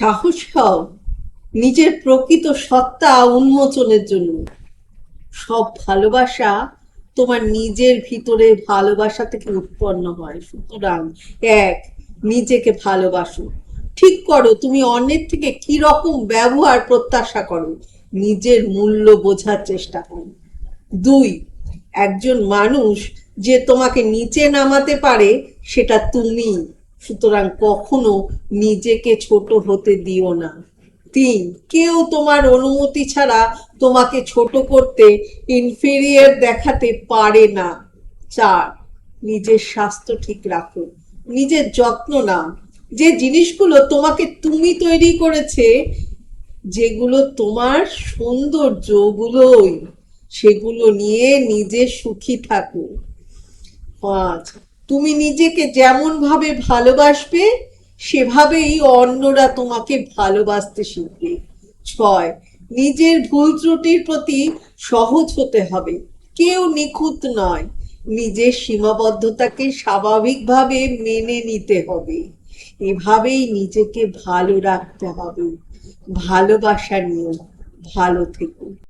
সাহস হও নিজের প্রকৃত সত্তা উন্মোচনের জন্য। সব ভালোবাসা তোমার নিজের ভিতরে ভালোবাসা থেকে উৎপন্ন হয়। সুতরাং, এক, নিজেকে ভালোবাসো। ঠিক করো, তুমি অন্যের থেকে কি রকম ব্যবহার প্রত্যাশা করো, নিজের মূল্য বোঝার চেষ্টা করো। দুই, একজন মানুষ যে তোমাকে নিচে নামাতে পারে, সেটা তুমি। সুতরাং কখনো নিজেকে ছোট হতে দিও না। তিন, কেউ তোমার অনুমতি ছাড়া তোমাকে ছোট করতে ইনফেরিয়ার দেখাতে পারে না। চার, নিজের স্বাস্থ্য ঠিক রাখো, নিজের যত্ন নাও। যে জিনিসগুলো তোমাকে তুমি তৈরি করেছে, যেগুলো তোমার সৌন্দর্যগুলোই, সেগুলো নিয়ে নিজে সুখী থাকো। পাঁচ তুমি নিজেকে যেমন ভাবে ভালোবাসবে, সেভাবেই অন্যরা তোমাকে ভালোবাসতে শিখবে। ছয়, নিজের ভুল ত্রুটির প্রতি সহজ হতে হবে। কেউ নিখুঁত নয়। নিজের সীমাবদ্ধতাকে স্বাভাবিকভাবে মেনে নিতে হবে। এভাবেই নিজেকে ভালো রাখতে হবে। ভালোবাসা নিয়েও ভালো থেকো।